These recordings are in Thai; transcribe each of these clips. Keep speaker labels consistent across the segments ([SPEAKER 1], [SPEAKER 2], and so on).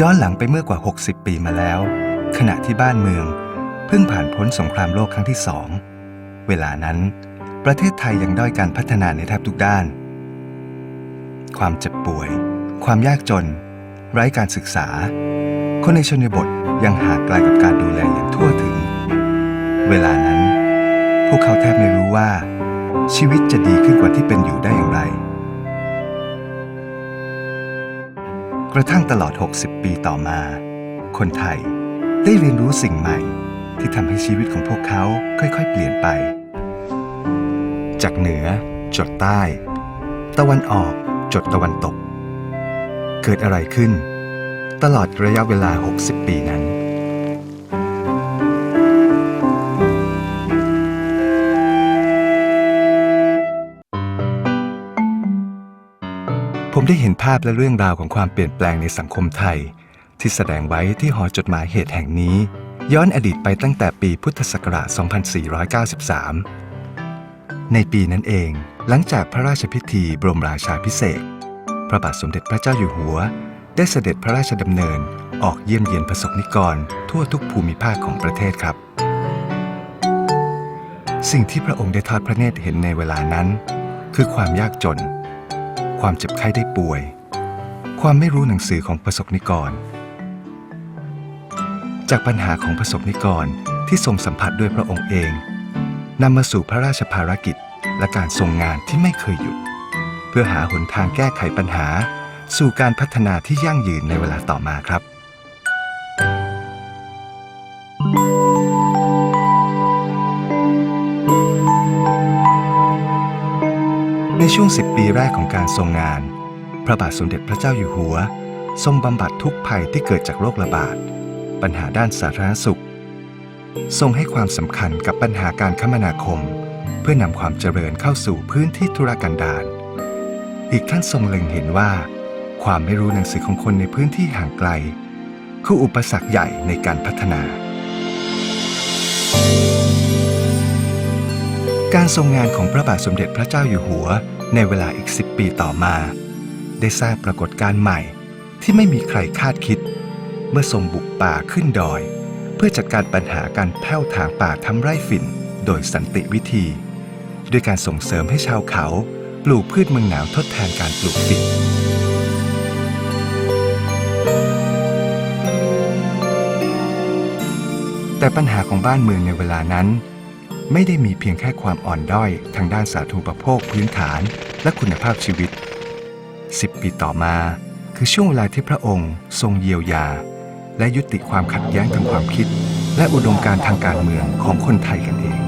[SPEAKER 1] ย้อนหลังไปเมื่อกว่า 60 ปีมาแล้ว ขณะที่บ้านเมือง เพิ่งผ่านพ้นสงครามโลกครั้งที่สอง เวลานั้น ประเทศไทยยังด้อยการพัฒนาในแทบทุกด้าน ความเจ็บป่วย ความยากจน ไร้การศึกษา คนในชนบทยังห่างไกลกับการดูแลอย่างทั่วถึง เวลานั้น พวกเขาแทบไม่รู้ว่า ชีวิตจะดีขึ้นกว่าที่เป็นอยู่ได้อย่างไร กระทั่งตลอด 60 ปีต่อมา คนไทยได้เรียนรู้สิ่งใหม่ ที่ทำให้ชีวิตของพวกเขาค่อยๆ เปลี่ยนไป จากเหนือจดใต้ ตะวันออกจดตะวันตก เกิดอะไรขึ้น ตลอดระยะเวลา 60 ปีนั้น ผมได้เห็นภาพและเรื่องราวของความเปลี่ยนแปลงในสังคมไทย ที่แสดงไว้ที่หอจดหมายเหตุแห่งนี้ ย้อนอดีตไปตั้งแต่ปีพุทธศักราช 2493 ในปีนั้นเอง หลังจากพระราชพิธีบรมราชาพิเศษพระบาทสมเด็จพระเจ้าอยู่หัว ได้เสด็จพระราชดำเนินออกเยี่ยมเยียนประสบนิกร ทั่วทุกภูมิภาคของประเทศครับ สิ่งที่พระองค์ได้ทอดพระเนตรเห็นในเวลานั้น คือความยากจน ความเจ็บไข้ได้ป่วย ความไม่รู้หนังสือของประสบนิกร จากปัญหาของประสบนิกรที่ทรงสัมผัสด้วยพระองค์เองนำมาสู่พระราชภารกิจและการทรงงานที่ไม่เคยหยุด เพื่อหาหนทางแก้ไขปัญหา สู่การพัฒนาที่ยั่งยืนในเวลาต่อมาครับ ในช่วง 10 ปีแรกของการทรงงาน พระบาทสมเด็จพระเจ้าอยู่หัว ทรงบำบัดทุกภัยที่เกิดจากโรคระบาด ปัญหาด้านสาธารณสุข ทรงให้ความสำคัญกับปัญหาการคมนาคม เพื่อนำความเจริญเข้าสู่พื้นที่ธุรกันดารอีกท่านทรงเล็งเห็นว่า ความไม่รู้หนังสือของคนในพื้นที่ห่างไกล คืออุปสรรคใหญ่ในการพัฒนา การทรงงานของพระบาทสมเด็จพระเจ้าอยู่หัว ในเวลาอีก 10 ปีต่อมา ได้สร้างปรากฏการณ์ใหม่ที่ไม่มีใครคาดคิด เมื่อทรงบุกป่าขึ้นดอย เพื่อจัดการปัญหาการแผ่วถางป่าทำไร่ฝิ่น โดยสันติวิธี ด้วยการส่งเสริมให้ชาวเขาปลูกพืชเมืองหนาวทดแทนการปลูกฝิ่นแต่ปัญหาของบ้านเมืองในเวลานั้น ไม่ได้มีเพียงแค่ความอ่อนด้อยทางด้านสาธารณูปโภคพื้นฐาน และคุณภาพชีวิต 10 ปีต่อมาคือช่วงเวลาที่พระองค์ ทรงเยียวยา และยุติความขัดแย้งทางความคิด และอุดมการทางการเมืองของคนไทยกันเอง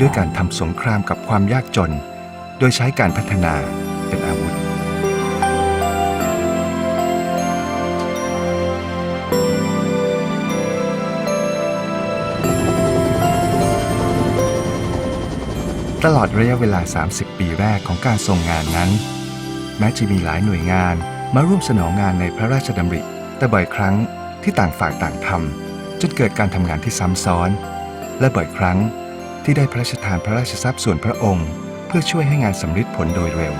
[SPEAKER 1] ด้วยการทำสงครามกับความยากจน โดยใช้การพัฒนาเป็นอาวุธ ตลอดระยะเวลา 30 ปีแรกของการทรงงานนั้น แม้จะมีหลายหน่วยงานมาร่วมสนองงานในพระราชดำริ แต่บ่อยครั้งที่ต่างฝ่ายต่างทำจนเกิดการทำงานที่ซ้ำซ้อน และบ่อยครั้งที่ได้พระราชทานพระราชทรัพย์ส่วนพระองค์ เพื่อช่วยให้งานสำเร็จผลโดยเร็ว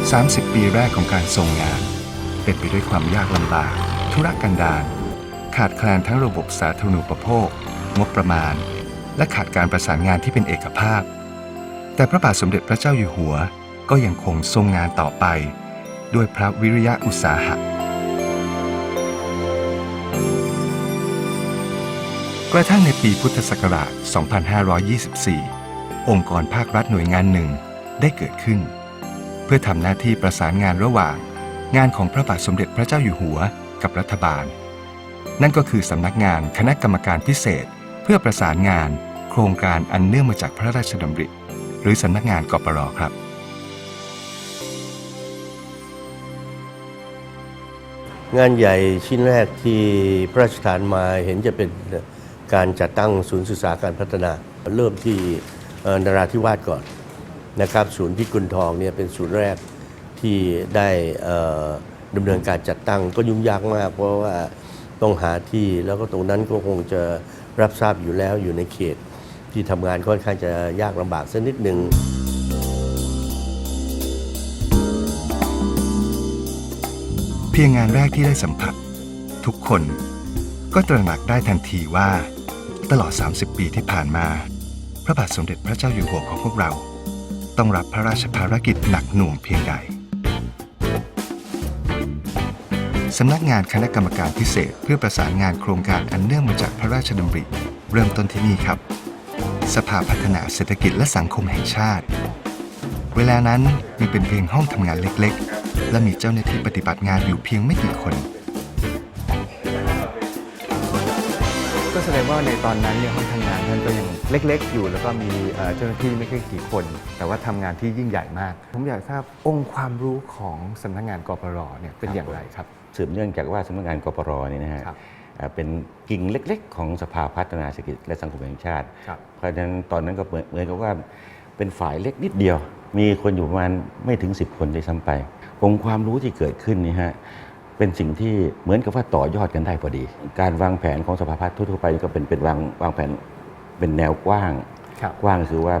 [SPEAKER 1] 30 ปีแรกของการทรงงาน เป็นไปด้วยความยากลำบาก ธุรกันดาร ขาดแคลนทั้งระบบสาธารณูปโภค งบประมาณ และขาดการประสานงานที่เป็นเอกภาพ แต่พระบาทสมเด็จพระเจ้าอยู่หัวก็ยังคงทรงงานต่อไป ด้วยพระวิริยะอุตสาหะ กระทั่งในปีพุทธศักราช 2524 องค์กรภาครัฐหน่วยงานหนึ่งได้เกิดขึ้น เพื่อทำหน้าที่ประสานงานระหว่าง งานของพระบาทสมเด็จพระเจ้าอยู่หัวกับรัฐบาล นั่นก็คือสำนักงานคณะกรรมการพิเศษ เพื่อประสานงาน โครงการอันเนื่องมาจากพระราชดำริ หรือสำนักงานกปรครับ
[SPEAKER 2] งานใหญ่ชิ้นแรกที่พระราชทานมาเห็นจะเป็นการจัดตั้งศูนย์ศึกษาการพัฒนา เริ่มที่นราธิวาสก่อนนะครับศูนย์พิกุลทองเนี่ยเป็นศูนย์แรกที่ได้ดำเนินการจัดตั้งก็ยุ่งยากมาก เพราะว่า ต้องหาที่แล้วก็ตรงนั้นก็คงจะรับทราบอยู่แล้วอยู่ในเขต ที่ทำงานค่อนข้างจะยากลำบากสักนิดหนึ่ง
[SPEAKER 1] เพียงงานแรกที่ได้สัมผัส ทุกคนก็ตระหนักได้ทันทีว่า ตลอด 30 ปีที่ผ่านมา พระบาทสมเด็จพระเจ้าอยู่หัวของพวกเรา ต้องรับพระราชภารกิจหนักหน่วงเพียงใด สำนักงานคณะกรรมการพิเศษ เพื่อประสานงานโครงการอันเนื่องมาจากพระราชดำริ เริ่มต้นที่นี่ครับ สภาพัฒนาเศรษฐกิจและสังคมแห่งชาติ เวลานั้นยังเป็นเพียงห้องทำงานเล็กๆ และมีเจ้าหน้าที่ปฏิบัติงานอยู่เพียงไม่กี่คน
[SPEAKER 3] ก็แสดงว่าในตอนนั้นเนี่ยห้องทำงานนั้นก็ยังเล็กๆ อยู่แล้วก็มีเอ่อเจ้าหน้าที่ไม่ค่อยกี่คน แต่ว่าทำงานที่ยิ่งใหญ่มาก ผมอยากทราบองค์ความรู้ของสำนักงานกปรเนี่ยเป็นอย่างไรครับ
[SPEAKER 4] สืบเนื่องจากว่าสำนักงานกปรเนี่ยนะฮะ
[SPEAKER 3] ครับ
[SPEAKER 4] เอ่อเป็นกิ่งเล็ก ๆ ของสภาพัฒนาเศรษฐกิจและสังคมแห่งชาติ
[SPEAKER 3] ครับ
[SPEAKER 4] เพราะฉะนั้นตอนนั้นก็เหมือนเหมือนกับว่าเป็นฝ่ายเล็กนิดเดียว มีคนอยู่ประมาณไม่ถึง 10 คนด้วยซ้ำไปองค์ความรู้ที่เกิดขึ้นนี่ฮะเป็นสิ่งที่เหมือนกับว่าต่อยอดกันได้พอดี การวางแผนของสภาพัฒน์ทั่วๆไปก็เป็นเป็นวางวางแผนเป็นแนวกว้าง
[SPEAKER 3] ครับ
[SPEAKER 4] กว้างคือว่า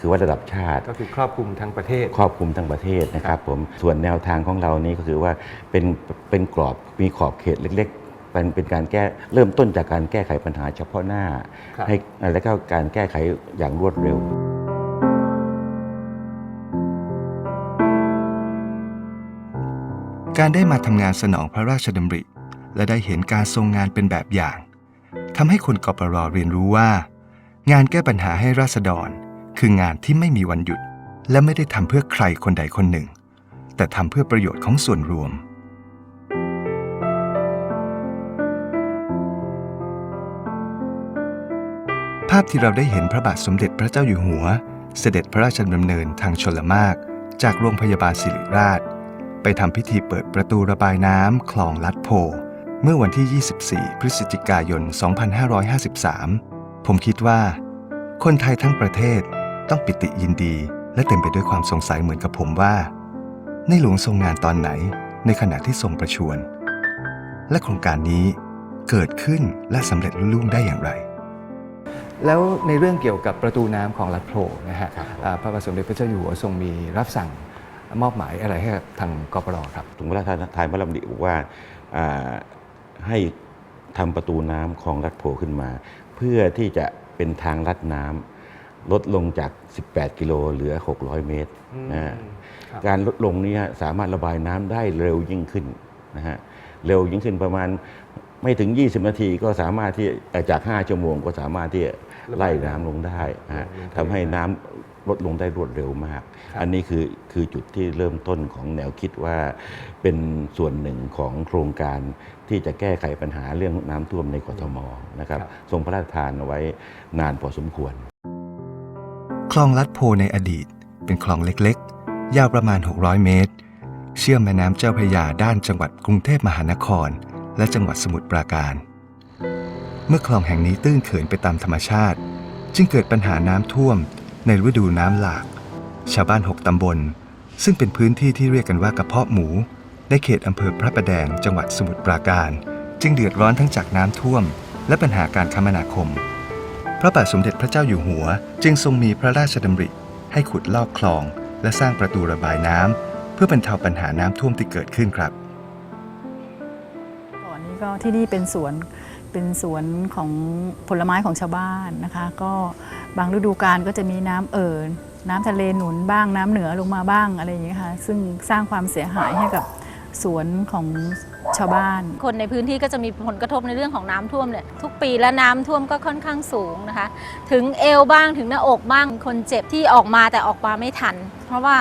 [SPEAKER 4] คือว่าระดับชาติ
[SPEAKER 3] ก็คือครอบคลุมทั้งประเทศ
[SPEAKER 4] ครอบคลุมทั้งประเทศนะครับผมส่วนแนวทางของเรานี้ก็คือว่าเป็นเป็นกรอบมีขอบเขตเล็กๆเป็นเป็นการแก้เริ่มต้นจากการแก้ไขปัญหาเฉพาะหน้า
[SPEAKER 3] ครับ
[SPEAKER 4] ให้แล้วก็การแก้ไขอย่างรวดเร็ว
[SPEAKER 1] การได้มาทำงานสนองพระราชดำริ และได้เห็นการทรงงานเป็นแบบอย่างทำให้คนกปรเรียนรู้ว่า งานแก้ปัญหาให้ราษฎร คืองานที่ไม่มีวันหยุด และไม่ได้ทำเพื่อใครคนใดคนหนึ่ง แต่ทำเพื่อประโยชน์ของส่วนรวม ภาพที่เราได้เห็นพระบาทสมเด็จพระเจ้าอยู่หัว เสด็จพระราชดำเนินทางชลมาก จากโรงพยาบาลศิริราช ไปทำพิธีเปิดประตูระบายน้ำคลองลัดโพ เมื่อวันที่ 24 พฤศจิกายน 2553 ผมคิดว่าคนไทยทั้งประเทศ ต้องปิติยินดีและเต็มไปด้วยความสงสัยเหมือนกับผมว่า ในหลวงทรงงานตอนไหนในขณะที่ทรงประชวรและโครงการนี้เกิดขึ้นและสำเร็จลุล่วงได้อย่างไร
[SPEAKER 3] แล้วในเรื่องเกี่ยวกับประตูน้ำของลัดโพนะฮะ
[SPEAKER 4] ครับผม
[SPEAKER 3] อ่าพระบาทสมเด็จพระเจ้าอยู่หัวทรงมีรับสั่งมอบหมายอะไรให้กับทางกปรครับ
[SPEAKER 4] ถุงพระราชทานพระดำริบอกว่าอ่าให้ทำประตูน้ำคลองลัดโผขึ้นมา เพื่อที่จะเป็นทางลัดน้ำ ลดลงจาก 18 กิโลเหลือ 600 เมตร
[SPEAKER 3] อืม
[SPEAKER 4] นะฮะ
[SPEAKER 3] ครับ
[SPEAKER 4] การลดลงนี้สามารถระบายน้ำได้เร็วยิ่งขึ้นนะฮะเร็วยิ่งขึ้นประมาณไม่ถึง 20 นาทีก็สามารถที่เอ่อจาก 5 ชั่วโมงก็สามารถที่จะไล่น้ำลงได้นะฮะ
[SPEAKER 3] ลงทะเล
[SPEAKER 4] ทำให้น้ำลดลงได้รวดเร็วมาก
[SPEAKER 3] ครับ
[SPEAKER 4] อันนี้คือคือจุดที่เริ่มต้นของแนวคิดว่าเป็นส่วนหนึ่งของโครงการที่จะแก้ไขปัญหาเรื่องน้ำท่วมในกทมนะครับทรงพระราชทานเอาไว้นานพอสมควร
[SPEAKER 1] คลองลัดโพในอดีต เป็นคลองเล็กๆ ยาวประมาณ 600 เมตร เชื่อมแม่น้ำเจ้าพระยาด้านจังหวัดกรุงเทพมหานคร และจังหวัดสมุทรปราการ เมื่อคลองแห่งนี้ตื้นเขินไปตามธรรมชาติ จึงเกิดปัญหาน้ำท่วม ในฤดูน้ำหลาก ชาวบ้าน 6ตำบล ซึ่งเป็นพื้นที่ที่เรียกกันว่ากระเพาะหมู ในเขตอำเภอพระประแดงจังหวัดสมุทรปราการ จึงเดือดร้อนทั้งจากน้ำท่วม และปัญหาการคมนาคม พระบาทสมเด็จพระเจ้าอยู่หัว จึงทรงมีพระราชดำริ ให้ขุดลอกคลอง และสร้างประตูระบายน้ำเพื่อบรรเทาปัญหาน้ำท่วมที่เกิดขึ้นครับ
[SPEAKER 5] ก่อนนี้ก็ที่นี่เป็นสวนเป็นสวนของผลไม้ของชาวบ้านนะคะ ก็บางฤดูกาลก็จะมีน้ำเอ่อน้ำทะเลหนุนบ้างน้ำเหนือลงมาบ้างอะไรอย่างเงี้ค่ะซึ่งสร้างความเสียหายให้กับสวนของ ชาวบ้าน
[SPEAKER 6] คนในพื้นที่ก็จะมีผลกระทบในเรื่องของน้ำท่วมเนี่ยทุกปีและน้ำท่วมก็ค่อนข้างสูงนะคะ ถึงเอวบ้างถึงหน้าอกบ้างคนเจ็บที่ออกมาแต่ออกมาไม่ทัน เพราะว่า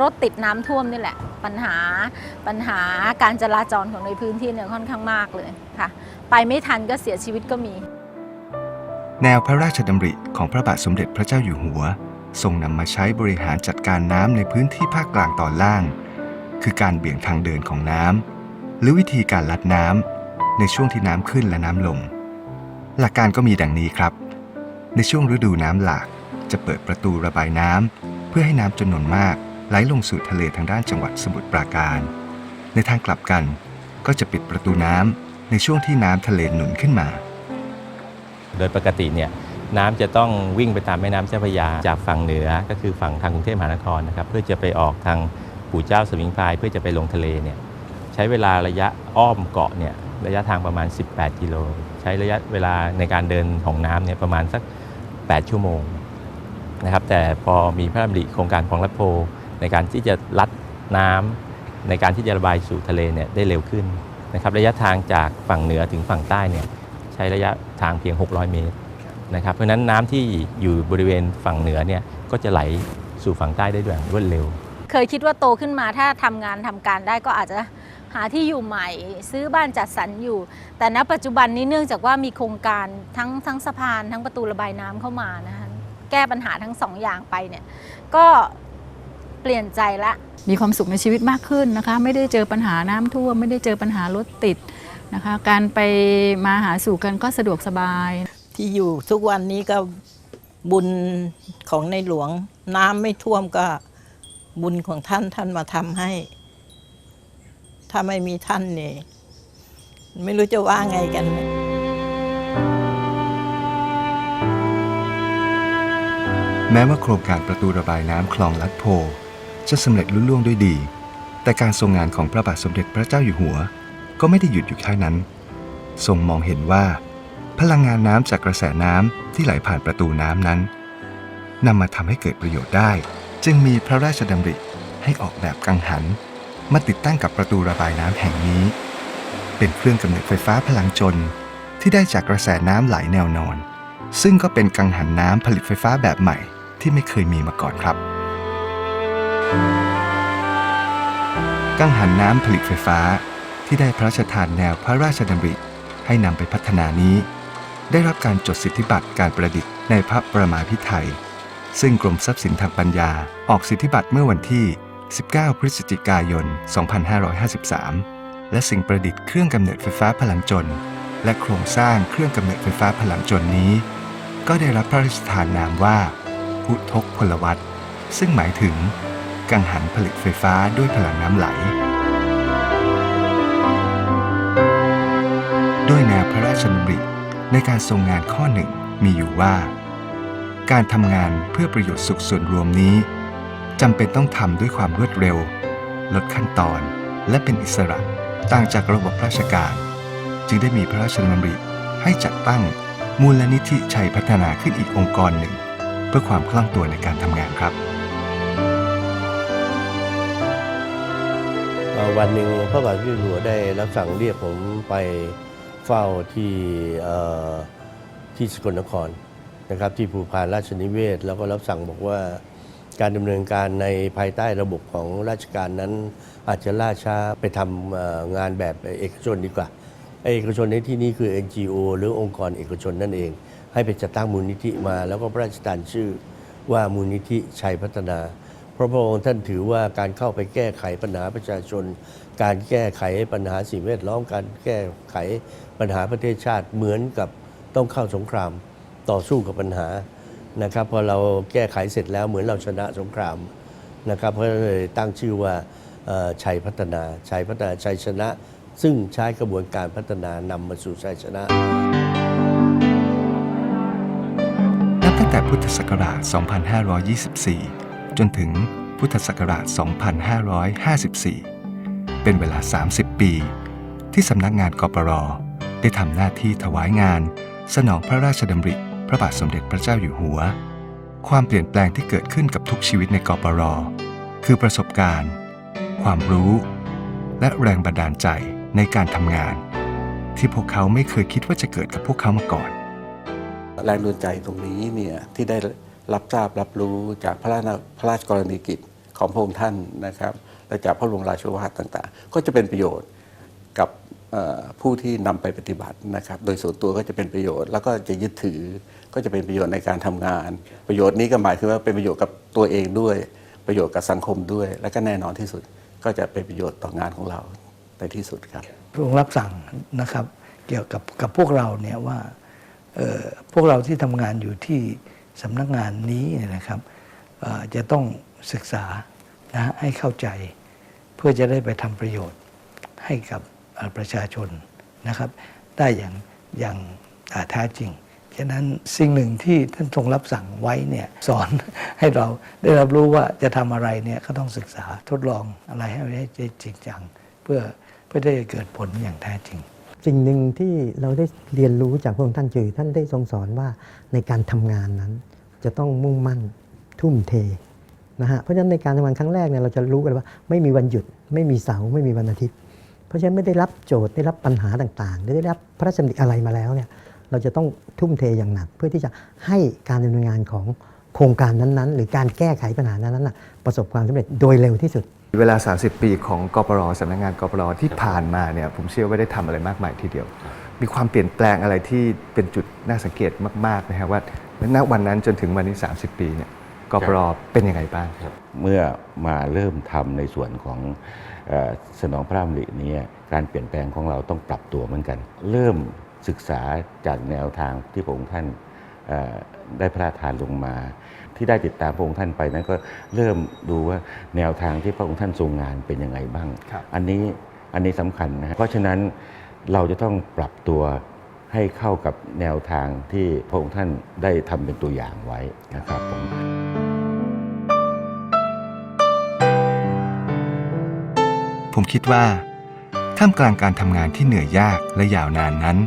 [SPEAKER 6] รถติดน้ำท่วมนี่แหละ ปัญหาปัญหาการจราจรของในพื้นที่เนี่ยค่อนข้างมากเลยค่ะ ไปไม่ทันก็เสียชีวิตก็มี
[SPEAKER 1] แนวพระราชดำริของพระบาทสมเด็จพระเจ้าอยู่หัวทรงนำมาใช้บริหารจัดการน้ำในพื้นที่ภาคกลางตอนล่าง คือการเบี่ยงทางเดินของน้ำ หรือวิธีการลัดน้ำในช่วงที่น้ำขึ้นและน้ำลง หลักการก็มีดังนี้ครับ ในช่วงฤดูน้ำหลากจะเปิดประตูระบายน้ำเพื่อให้น้ำจำนวนมากไหลลงสู่ทะเลทางด้านจังหวัดสมุทรปราการ ในทางกลับกันก็จะปิดประตูน้ำในช่วงที่น้ำทะเลหนุนขึ้นมา
[SPEAKER 7] โดยปกติเนี่ยน้ำจะต้องวิ่งไปตามแม่น้ำเจ้าพระยาจากฝั่งเหนือก็คือฝั่งทางกรุงเทพมหานครนะครับเพื่อจะไปออกทางปู่เจ้าสมิงพรายเพื่อจะไปลงทะเลเนี่ย ช้ช้เวลาระยะอ้อมเกาะเนี่ยระยะทางประมาณ 18 กิโล ใช้ระยะเวลาในการเดินของน้ำเนี่ยประมาณสัก 8 ชั่วโมงนะครับแต่พอมีพระดำริโครงการคลองลัดโพ ในการที่จะลัดน้ำในการที่จะระบายสู่ทะเลเนี่ยได้เร็วขึ้นนะครับระยะทางจากฝั่งเหนือถึงฝั่งใต้เนี่ยใช้ระยะทางเพียง 600 เมตรนะครับเพราะฉะนั้นน้ำที่อยู่บริเวณฝั่งเหนือเนี่ยก็จะไหลสู่ฝั่งใต้ได้ด้วยรวดเร็ว
[SPEAKER 6] เคยคิดว่าโตขึ้นมาถ้าทำงานทำการได้ก็อาจจะ หาที่อยู่ใหม่ซื้อบ้านจัดสรรอยู่ แต่ณปัจจุบันนี้เนื่องจากว่ามีโครงการทั้งทั้งสะพานทั้งประตูระบายน้ำเข้ามานะคะแก้ปัญหาทั้งสองอย่างไปเนี่ยก็เปลี่ยนใจละ
[SPEAKER 5] มีความสุขในชีวิตมากขึ้นนะคะ ไม่ได้เจอปัญหาน้ำท่วมไม่ได้เจอปัญหารถติดนะคะ การไปมาหาสู่กันก็สะดวกสบาย
[SPEAKER 8] ที่อยู่ทุกวันนี้ก็บุญของในหลวง น้ำไม่ท่วมก็บุญของท่านท่านมาทำให้ ถ้าไม่มีท่านเนี่ยไม่รู้จะว่าไงกัน
[SPEAKER 1] แม้ว่าโครงการประตูระบายน้ำคลองลัดโพ จะสำเร็จลุล่วงด้วยดี แต่การทรงงานของพระบาทสมเด็จพระเจ้าอยู่หัว ก็ไม่ได้หยุดอยู่แค่นั้น ทรงมองเห็นว่า พลังงานน้ำจากกระแสน้ำที่ไหลผ่านประตูน้ำนั้นนำมาทำให้เกิดประโยชน์ได้ จึงมีพระราชดำริให้ออกแบบกังหัน มาติดตั้งกับประตูระบายน้ำแห่งนี้ เป็นเครื่องกำเนิดไฟฟ้าพลังจนที่ได้จากกระแสน้ำไหลแนวนอน ซึ่งก็เป็นกังหันน้ำผลิตไฟฟ้าแบบใหม่ที่ไม่เคยมีมาก่อนครับ กังหันน้ำผลิตไฟฟ้าที่ได้พระราชทานแนวพระราชดำริให้นำไปพัฒนานี้ ได้รับการจดสิทธิบัตรการประดิษฐ์ในพระประมาพิไทยซึ่งกรมทรัพย์สินทางปัญญาออกสิทธิบัตรเมื่อวันที่ 19 พฤศจิกายน 2553 และสิ่งประดิษฐ์เครื่องกำเนิดไฟฟ้าพลังจนและโครงสร้างเครื่องกำเนิดไฟฟ้าพลังจนนี้ ก็ได้รับพระราชทานนามว่า พุทกพลวัตซึ่งหมายถึง กังหันผลิตไฟฟ้าด้วยพลังน้ำไหล ด้วยแนวพระราชดำริในการทรงงานข้อหนึ่งมีอยู่ว่า การทำงานเพื่อประโยชน์สุขส่วนรวมนี้ จำเป็นต้องทำด้วยความรวดเร็ว ลดขั้นตอนและเป็นอิสระต่างจากระบบราชการ จึงได้มีพระราชดำริให้จัดตั้งมูลนิธิชัยพัฒนาขึ้นอีกองค์กรหนึ่ง เพื่อความคล่องตัวในการทำงานครับ
[SPEAKER 2] วันหนึ่งพระบาทสมเด็จอยู่หัวได้รับสั่งเรียกผมไปเฝ้าที่ที่สกลนครนะครับ ที่ภูพานราชนิเวศ แล้วก็รับสั่งบอกว่า การดำเนินการในภายใต้ระบบของราชการนั้น อาจจะล่าช้าไปทำงานแบบเอกชนดีกว่า เอกชนในที่นี้คือ NGO หรือองค์กรเอกชนนั่นเอง ให้ไปจัดตั้งมูลนิธิมา แล้วก็พระราชทานชื่อว่ามูลนิธิชัยพัฒนาเพราะพระองค์ท่านถือว่าการเข้าไปแก้ไขปัญหาประชาชน การแก้ไขปัญหาสิ่งแวดล้อมการแก้ไขปัญหาประเทศชาติเหมือนกับต้องเข้าสงครามต่อสู้กับปัญหา นะครับพอเราแก้ไขเสร็จแล้วเหมือนเราชนะสงครามนะครับเพราะเลยตั้งชื่อว่าชัยพัฒนาชัยพัฒนาชัยชนะ ซึ่งใช้กระบวนการพัฒนานำมาสู่ชัยชนะ
[SPEAKER 1] นับตั้งแต่พุทธศักราช 2524 จนถึงพุทธศักราช 2554 เป็นเวลา 30 ปี ที่สำนักงานกปรได้ทำหน้าที่ถวายงาน สนองพระราชดำริ พระบาทสมเด็จพระเจ้าอยู่หัว ความเปลี่ยนแปลงที่เกิดขึ้นกับทุกชีวิตในกปร คือประสบการณ์ ความรู้ และแรงบันดาลใจในการทำงาน ที่พวกเขาไม่เคยคิดว่าจะเกิดกับพวกเขามาก่อน
[SPEAKER 9] แรงดลใจตรงนี้เนี่ยที่ได้รับทราบรับรู้จากพระราชพระราชกรณียกิจของพระองค์ท่านนะครับและจากพระบรมราชวาทต่างๆ ก็จะเป็นประโยชน์กับ ผู้ที่นำไปปฏิบัตินะครับ โดยส่วนตัวก็จะเป็นประโยชน์ แล้วก็จะยึดถือก็จะเป็นประโยชน์ในการทำงาน ประโยชน์นี้ก็หมายถึงว่าเป็นประโยชน์กับตัวเองด้วย ประโยชน์กับสังคมด้วย และก็แน่นอนที่สุดก็จะเป็นประโยชน์ต่องานของเราในที่สุดครับ
[SPEAKER 10] พระองค์รับสั่งนะครับ เกี่ยวกับกับพวกเราเนี่ยว่าพวกเราที่ทำงานอยู่ที่สำนักงานนี้นะครับจะต้องศึกษานะให้เข้าใจ เพื่อจะได้ไปทำประโยชน์ให้กับ ประชาชนนะครับได้อย่างอย่างแท้จริง ฉะนั้นสิ่งหนึ่งที่ท่านทรงรับสั่งไว้เนี่ยสอนให้เราได้รับรู้ว่าจะทำอะไรเนี่ยก็ต้องศึกษาทดลองอะไรให้ได้จริงจังเพื่อเพื่อได้เกิดผลอย่างแท้จริง
[SPEAKER 11] สิ่งหนึ่งที่เราได้เรียนรู้จากพระองค์ท่านคือท่านได้ทรงสอนว่าในการทำงานนั้น จะต้องมุ่งมั่นทุ่มเทนะฮะเพราะฉะนั้นในการทำงานครั้งแรกเนี่ยเราจะรู้กันว่าไม่มีวันหยุดไม่มีเสาร์ไม่มีวันอาทิตย์ เพราะฉะนั้นไม่ได้รับโจทย์ได้รับปัญหาต่างๆหรือได้รับพระราชดำริอะไรมาแล้วเนี่ยเราจะต้องทุ่มเทอย่างหนัก เพื่อที่จะให้การดำเนินงานของโครงการนั้นๆ หรือการแก้ไขปัญหานั้นๆน่ะประสบความสำเร็จโดยเร็วที่สุด
[SPEAKER 3] เวลา 30 ปีของกปรสำนักงานกปรที่ผ่านมาเนี่ยผมเชื่อว่าได้ทำอะไรมากมายทีเดียว มีความเปลี่ยนแปลงอะไรที่เป็นจุดน่าสังเกตมากๆนะครับว่าณวันนั้นจนถึงวันนี้ 30 ปีเนี่ยกปรเป็นยังไงบ้าง
[SPEAKER 4] เมื่อมาเริ่มทำในส่วนของเออ สนองพระราชดำรินี้การเปลี่ยนแปลงของเราต้องปรับตัวเหมือนกัน เริ่มศึกษาจากแนวทางที่พระองค์ท่านเอ่อได้พระราชทานลงมา ที่ได้ติดตามพระองค์ท่านไปนั้นก็เริ่มดูว่าแนวทางที่พระองค์ท่านทรงงานเป็นยังไงบ้าง
[SPEAKER 3] ครับ
[SPEAKER 4] อันนี้อันนี้สำคัญนะฮะเพราะฉะนั้นเราจะต้องปรับตัวให้เข้ากับแนวทางที่พระองค์ท่านได้ทำเป็นตัวอย่างไว้นะครับผม
[SPEAKER 1] ผมคิดว่า ท่ามกลางการทำงานที่เหนื่อยยากและยาวนานนั้น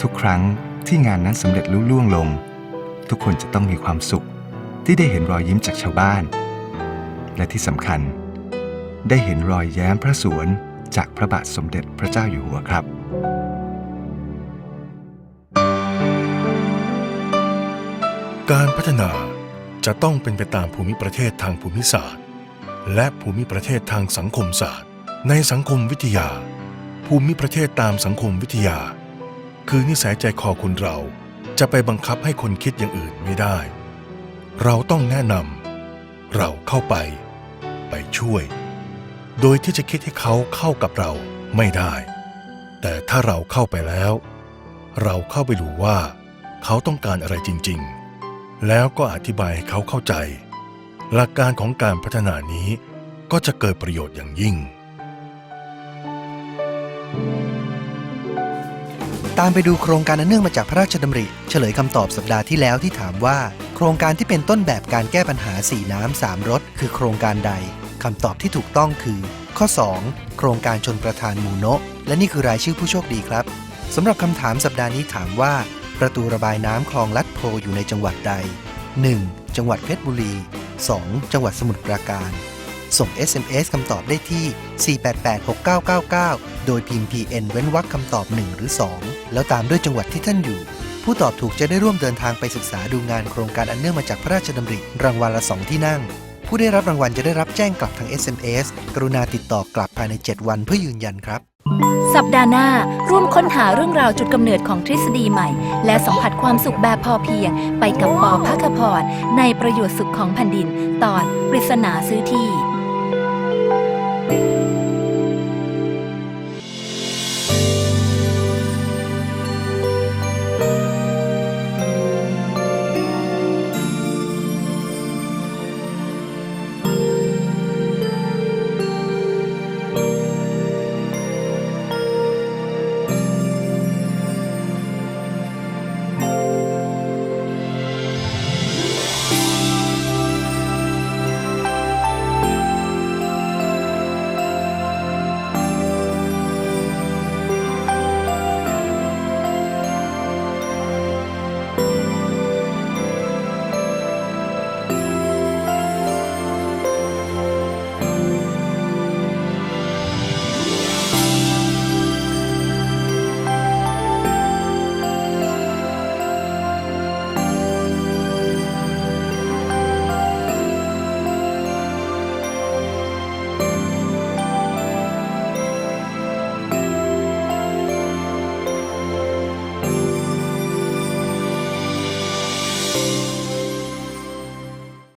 [SPEAKER 1] ทุกครั้งที่งานนั้นสำเร็จลุล่วงลง ทุกคนจะต้องมีความสุขที่ได้เห็นรอยยิ้มจากชาวบ้าน และที่สำคัญ ได้เห็นรอยแย้มพระสวนจากพระบาทสมเด็จพระเจ้าอยู่หัวครับ
[SPEAKER 12] การพัฒนาจะต้องเป็นไปตามภูมิประเทศทางภูมิศาสตร์ และภูมิประเทศทางสังคมศาสตร์ ในสังคมวิทยา ภูมิประเทศตามสังคมวิทยา คือนิสัยใจคอคนเราจะไปบังคับให้คนคิดอย่างอื่นไม่ได้ เราต้องแนะนำเราเข้าไป ไปช่วย โดยที่จะคิดให้เขาเข้ากับเราไม่ได้ แต่ถ้าเราเข้าไปแล้ว เราเข้าไปดูว่า เขาต้องการอะไรจริง ๆ แล้วก็อธิบายให้เขาเข้าใจ หลักการของการพัฒนานี้ก็จะเกิดประโยชน์อย่างยิ่ง
[SPEAKER 13] ตามไปดูโครงการอันเนื่องมาจากพระราชดำริ เฉลยคำตอบสัปดาห์ที่แล้วที่ถามว่า โครงการที่เป็นต้นแบบการแก้ปัญหาสีน้ำสามรสคือโครงการใดคำตอบที่ถูกต้องคือ ข้อ 2 โครงการชนประทานมูโนะและนี่คือรายชื่อผู้โชคดีครับสำหรับคำถามสัปดาห์นี้ถามว่า ประตูระบายน้ำคลองลัดโพอยู่ในจังหวัดใด 1. จังหวัดเพชรบุรี 2. จังหวัดสมุทรปราการ ส่ง SMS คำตอบได้ที่ 4886999 โดยพิมพ์ PN เว้นวรรคคำตอบ 1 หรือ 2 แล้วตามด้วยจังหวัดที่ท่านอยู่ ผู้ตอบถูกจะได้ร่วมเดินทางไปศึกษาดูงานโครงการอันเนื่องมาจากพระราชดำริ รางวัลละ 2 ที่นั่ง ผู้ได้รับรางวัลจะได้รับแจ้งกลับทาง SMS กรุณาติดต่อกลับภายใน 7 วันเพื่อยืนยันครับ
[SPEAKER 14] สัปดาห์หน้าร่วมค้นหาเรื่องราวจุดกำเนิดของทฤษฎีใหม่ และสัมผัสความสุขแบบพอเพียง ไปกับปอภาคพรในประโยชน์สุขของแผ่นดิน ตอนปริศนาซื้อที่